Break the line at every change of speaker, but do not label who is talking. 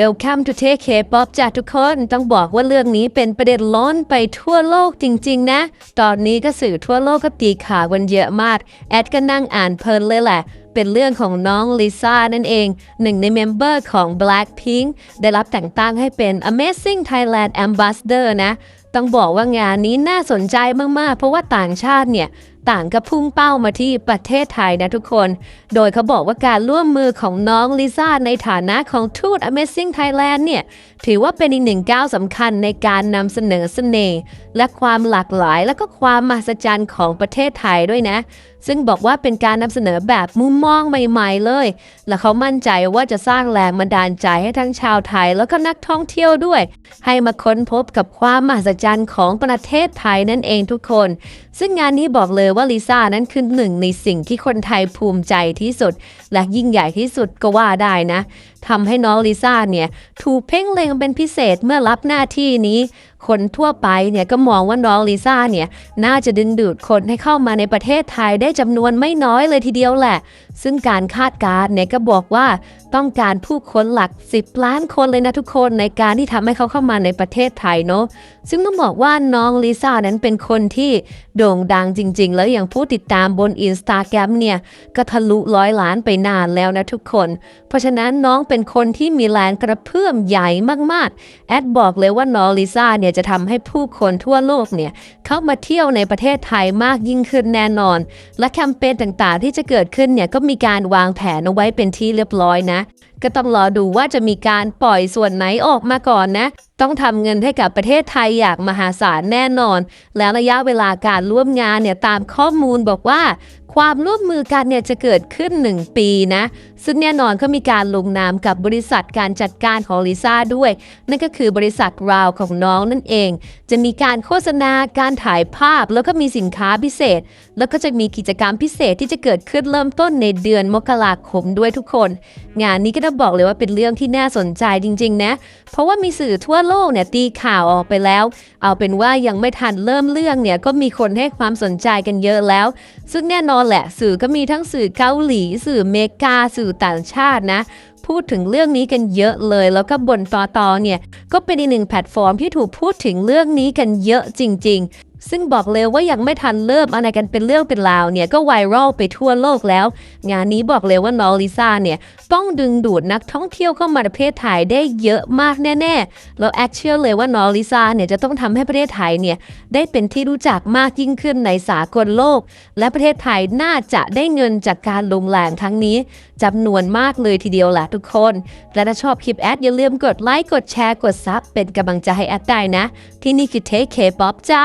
Welcome to Take K-pop จ้ะทุกคนต้องบอกว่าเรื่องนี้เป็นประเด็นร้อนไปทั่วโลกจริง ๆ นะ ตอนนี้ก็สื่อทั่วโลกก็ตีข่าวกันเยอะมาก แอดก็นั่งอ่านเพลินเลยแหละ เป็นเรื่องของน้องลิซ่านั่นเอง หนึ่งในเมมเบอร์ของ Blackpink ได้รับแต่งตั้งให้เป็น Amazing Thailand Ambassador นะ ต้องบอกว่างานนี้น่าสนใจมาก ๆ เพราะว่าต่างชาติเนี่ย ต่างก็พุ่งเป้ามาที่ประเทศไทยนะทุกคน โดยเขาบอกว่าการร่วมมือของน้องลิซ่าในฐานะของทูต Amazing Thailand เนี่ย ถือว่าเป็นอีกหนึ่งก้าวสำคัญในการนำเสนอเสน่ห์และความหลากหลายและก็ความมหัศจรรย์ของประเทศไทยด้วยนะ ซึ่งบอกว่าเป็นการนำเสนอแบบมุมมองใหม่ ๆ เลย และเขามั่นใจว่าจะสร้างแรงบันดาลใจให้ทั้งชาวไทยแล้วก็นักท่องเที่ยวด้วย ให้มาค้นพบกับความมหัศจรรย์ของประเทศไทยนั่นเองทุกคน ซึ่งงานนี้บอกเลยว่าลิซ่านั้นคือหนึ่งในสิ่งที่คนไทยภูมิใจที่สุด และยิ่งใหญ่ที่สุดก็ว่าได้นะทำให้น้องลิซ่าเนี่ยถูกเพ่งเล็งเป็นพิเศษเมื่อรับหน้าที่นี้ คนทั่วไปเนี่ยก็มองว่าน้องลิซ่าเนี่ยน่าจะดึงดูดคนให้เข้ามาในประเทศไทยได้จำนวนไม่น้อยเลยทีเดียวแหละ ซึ่งการคาดการณ์เนี่ยก็บอกว่าต้องการผู้คนหลัก 10 ล้านคนเลยนะทุกคนในการที่ทำให้เขาเข้ามาในประเทศไทยเนาะซึ่งต้องบอกว่าน้องลิซ่านั้นเป็นคนที่โด่งดังจริง ๆ แล้วอย่างผู้ติดตามบนอินสตาแกรมเนี่ยก็ทะลุร้อยล้านไปนานแล้วนะทุกคน เพราะฉะนั้นน้องเป็นคนที่มีแรงกระเพื่อมใหญ่มากๆ แอดบอกเลยว่าน้องลิซ่าเนี่ยจะทำให้ผู้คนทั่วโลกเนี่ยเข้ามาเที่ยวในประเทศไทยมากยิ่งขึ้นแน่นอน และแคมเปญต่างๆ ที่จะเกิดขึ้นเนี่ยก็มีการวางแผนเอาไว้เป็นที่เรียบร้อยนะ ก็ต้องรอดูว่าจะมีการปล่อยส่วนไหนออกมาก่อนนะ ต้องทำเงินให้กับประเทศไทยอย่างมหาศาลแน่นอน แล้วระยะเวลาการร่วมงานเนี่ยตามข้อมูลบอกว่า ความร่วมมือกันเนี่ยจะเกิดขึ้น 1 ปีนะ ซึ่งแน่นอนก็มีการลงนามกับบริษัทการจัดการของลิซ่าด้วย นั่นก็คือบริษัทราวของน้องนั่นเอง จะมีการโฆษณาการถ่ายภาพแล้วก็มีสินค้าพิเศษ แล้วก็จะมีกิจกรรมพิเศษที่จะเกิดขึ้นเริ่มต้นในเดือนมกราคมด้วยทุกคน งานนี้ก็ต้องบอกเลยว่าเป็นเรื่องที่น่าสนใจจริง ๆ นะ เพราะว่ามีสื่อทั่วโลกเนี่ยตีข่าวออกไปแล้ว เอาเป็นว่ายังไม่ทันเริ่มเรื่องเนี่ยก็มีคนให้ความสนใจกันเยอะแล้ว ซึ่งแน่นอนแหละ สื่อก็มีทั้งสื่อเกาหลี สื่อเมกา สื่อต่างชาตินะพูดถึงเรื่องนี้กันเยอะเลย แล้วก็บนตอตอเนี่ย ก็เป็นอีกหนึ่งแพลตฟอร์มที่ถูกพูดถึงเรื่องนี้กันเยอะจริง ๆ ซึ่งบอกเลยว่ายังไม่ทันเริ่มอะไรกันเป็นเรื่องเป็นราวเนี่ย ก็ไวรัลไปทั่วโลกแล้ว งานนี้บอกเลยว่าน้องลิซ่าเนี่ย ต้องดึงดูดนักท่องเที่ยวเข้ามาประเทศไทยได้เยอะมากแน่ๆ แล้วแอคเชื่อเลยว่าน้องลิซ่าเนี่ยจะต้องทำให้ประเทศไทยเนี่ย ได้เป็นที่รู้จักมากยิ่งขึ้นในสากลโลก และประเทศไทยน่าจะได้เงินจากการลงแรงทั้งนี้จำนวนมากเลยทีเดียวแหละทุกคน และถ้าชอบคลิปแอดอย่าลืมกดไลค์กดแชร์กดซับเป็นกำลังใจให้แอดได้นะ ที่นี่คือเทคเคป๊อปจ้า